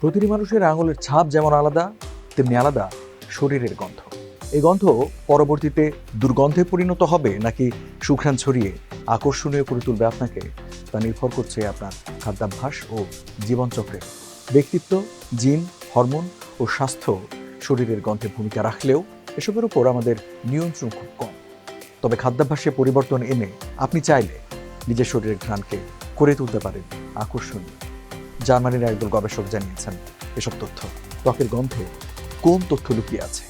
প্রতিটি মানুষের আঙুলের ছাপ যেমন আলাদা, তেমনি আলাদা শরীরের গন্ধ। এই গন্ধ পরবর্তীতে দুর্গন্ধে পরিণত হবে নাকি সুঘ্রাণ ছড়িয়ে আকর্ষণীয় করে তুলবে আপনাকে তা নির্ভর করছে আপনার খাদ্যাভ্যাস ও জীবনচক্রের ব্যক্তিত্ব, জিন, হরমোন ও স্বাস্থ্য শরীরের গন্ধে ভূমিকা রাখলেও এসবের উপর আমাদের নিয়ন্ত্রণ খুব কম। তবে খাদ্যাভ্যাসে পরিবর্তন এনে আপনি চাইলে নিজের শরীরের ঘ্রাণকে করে তুলতে পারেন আকর্ষণীয়। জার্মানির একদল গবেষক জানিয়েছেন এসব তথ্য। ত্বকের গন্ধে কোন তথ্য লুকিয়ে আছে?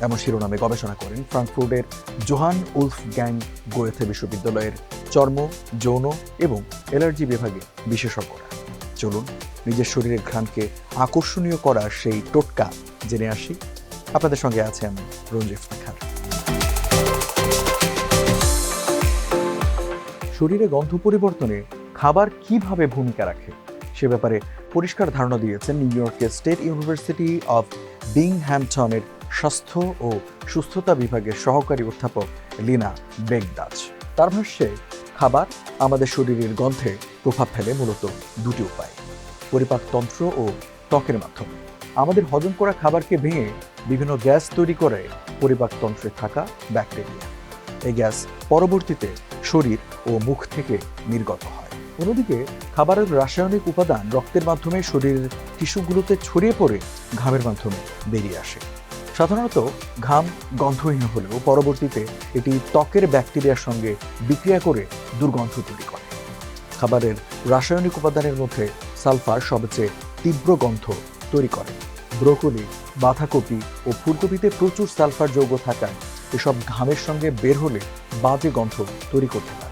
এমন শিরোনামে গবেষণা করেন ফ্রাঙ্কফুর্টের জোহান উলফ গ্যাং গোয়েথে বিশ্ববিদ্যালয়ের চর্ম, যৌন এবং অ্যালার্জি বিভাগে বিশেষজ্ঞরা। চলুন, নিজের শরীরের ঘ্রাণকে আকর্ষণীয় করার সেই টোটকা জেনে আসি। আপনাদের সঙ্গে আছে আমি, রঞ্জিত খান শরীরে গন্ধ পরিবর্তনে খাবার কীভাবে ভূমিকা রাখে? সে ব্যাপারে পরিষ্কার ধারণা দিয়েছেন নিউ ইয়র্কের স্টেট ইউনিভার্সিটি অফ বিংহ্যামটনের স্বাস্থ্য ও সুস্থতা বিভাগের সহকারী অধ্যাপক লিনা বেগদাজ। তার ভাষ্যে, খাবার আমাদের শরীরের গন্ধে প্রভাব ফেলে মূলত দুটি উপায় পরিপাকতন্ত্র ও ত্বকের মাধ্যমে। আমাদের হজম করা খাবারকে ভেঙে বিভিন্ন গ্যাস তৈরি করে পরিপাকতন্ত্রে থাকা ব্যাকটেরিয়া। এই গ্যাস পরবর্তীতে শরীর ও মুখ থেকে নির্গত হয়। অন্যদিকে, খাবারের রাসায়নিক উপাদান রক্তের মাধ্যমে শরীরের টিস্যুগুলোতে ছড়িয়ে পড়ে ঘামের মাধ্যমে বেরিয়ে আসে। সাধারণত ঘাম গন্ধহীন হলেও পরবর্তীতে এটি ত্বকের ব্যাকটেরিয়ার সঙ্গে বিক্রিয়া করে দুর্গন্ধ তৈরি করে। খাবারের রাসায়নিক উপাদানের মধ্যে সালফার সবচেয়ে তীব্র গন্ধ তৈরি করে। ব্রোকলি, বাঁধাকপি ও ফুলকপিতে প্রচুর সালফার যৌগ থাকায় এসব ঘামের সঙ্গে বের হলে বাজে গন্ধ তৈরি করতে পারে।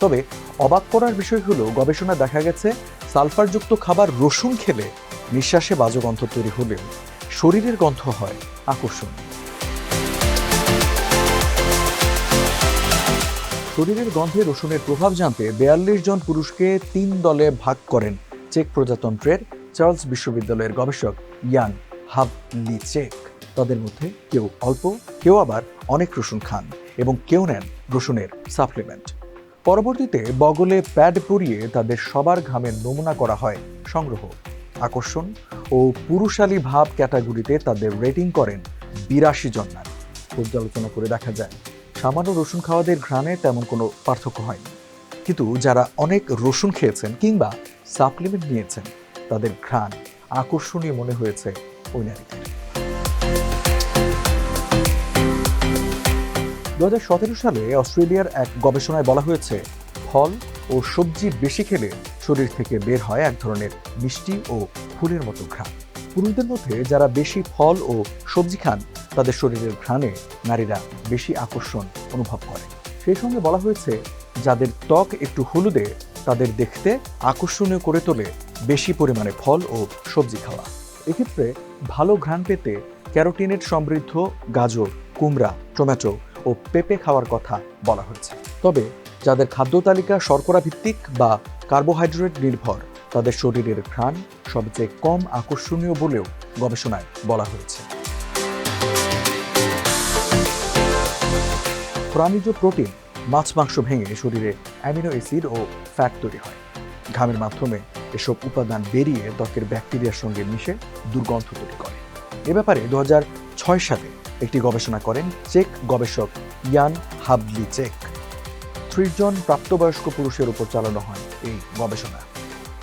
তবে অবাক করার বিষয় হলো গবেষণা দেখা গেছে, সালফারযুক্ত খাবার রসুন খেলে নিঃশ্বাসে বাজে গন্ধ তৈরি হলেও শরীরের গন্ধ হয়। আকর্ষণীয় শরীরের গন্ধে রসুনের প্রভাব জানতে বেয়াল্লিশ জন পুরুষকে তিন দলে ভাগ করেন চেক প্রজাতন্ত্রের চার্লস বিশ্ববিদ্যালয়ের গবেষক ইয়ান হাবলি চেক তাদের মধ্যে কেউ অল্প, কেউ আবার অনেক রসুন খান এবং কেউ নেন রসুনের সাপ্লিমেন্ট। পরবর্তীতে বগলে প্যাড পরিয়ে তাদের সবার ঘামের নমুনা করা হয় সংগ্রহ, আকর্ষণ ও পুরুষালী ভাব ক্যাটাগরিতে তাদের রেটিং করেন বিরাশি জন পর্যালোচনা করে দেখা যায়, সামান্য রসুন খাওয়াদের ঘ্রাণে তেমন কোনো পার্থক্য হয়নি। কিন্তু যারা অনেক রসুন খেয়েছেন কিংবা সাপ্লিমেন্ট নিয়েছেন, তাদের ঘ্রাণ আকর্ষণীয় মনে হয়েছে ওই নারীদের। দু হাজার সতেরো সালে অস্ট্রেলিয়ার এক গবেষণায় বলা হয়েছে, ফল ও সবজি বেশি খেলে শরীর থেকে বের হয় এক ধরনের মিষ্টি ও ফুলের মতো ঘ্রাণ। পুরুষদের মধ্যে যারা বেশি ফল ও সবজি খান, তাদের শরীরের ঘ্রাণে নারীরা বেশি আকর্ষণ অনুভব করে। সেই সঙ্গে বলা হয়েছে, যাদের ত্বক একটু হলুদে, তাদের দেখতে আকর্ষণীয় করে তোলে বেশি পরিমাণে ফল ও সবজি খাওয়া। এক্ষেত্রে ভালো ঘ্রাণ পেতে ক্যারোটিনের সমৃদ্ধ গাজর, কুমড়া, টমেটো ও পেঁপে খাওয়ার কথা বলা হয়েছে। তবে যাদের খাদ্য তালিকা শর্করা ভিত্তিক বা কার্বোহাইড্রেট নির্ভর, তাদের শরীরের ঘ্রাণ সবচেয়ে কম আকর্ষণীয় বলেও গবেষণায় বলা হয়েছে। প্রাণীজ প্রোটিন মাছ মাংস ভেঙে শরীরে অ্যামিনো অ্যাসিড ও ফ্যাট তৈরি হয়। ঘামের মাধ্যমে এসব উপাদান বেরিয়ে ত্বকের ব্যাকটেরিয়ার সঙ্গে মিশে দুর্গন্ধ তৈরি করে। এ ব্যাপারে দু হাজার ছয় সালে একটি গবেষণা করেন চেক গবেষক ইয়ান হাবলি চেক ত্রিশ জন প্রাপ্তবয়স্ক পুরুষের উপর চালানো হয় এই গবেষণা।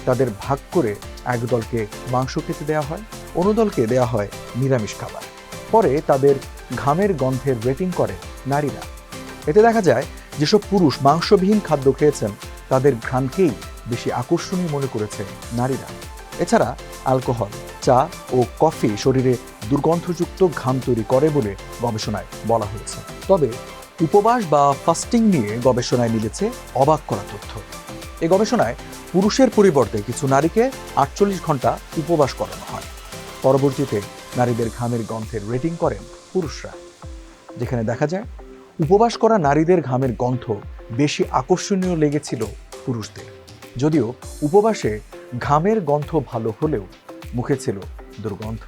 তাদের ভাগ করে এক দলকে মাংস খেতে দেওয়া হয়, অন্য দলকে দেওয়া হয় নিরামিষ খাবার। পরে তাদের ঘামের গন্ধের রেটিং করে নারীরা। এতে দেখা যায়, যেসব পুরুষ মাংসবিহীন খাদ্য খেয়েছেন, তাদের ঘ্রাণকেই বেশি আকর্ষণীয় মনে করেছে নারীরা। এছাড়া অ্যালকোহল, চা ও কফি শরীরে দুর্গন্ধযুক্ত ঘাম তৈরি করে বলে গবেষণায় বলা হয়েছে। তবে উপবাস বা ফাস্টিং নিয়ে গবেষণায় মিলেছে অবাক করা তথ্য। এই গবেষণায় পুরুষের পরিবর্তে কিছু নারীকে আটচল্লিশ ঘণ্টা উপবাস করানো হয়। পরবর্তীতে নারীদের ঘামের গন্ধের রেটিং করেন পুরুষরা। যেখানে দেখা যায়, উপবাস করা নারীদের ঘামের গন্ধ বেশি আকর্ষণীয় লেগেছিল পুরুষদের। যদিও উপবাসে ঘামের গন্ধ ভালো হলেও মুখে ছিল দুর্গন্ধ।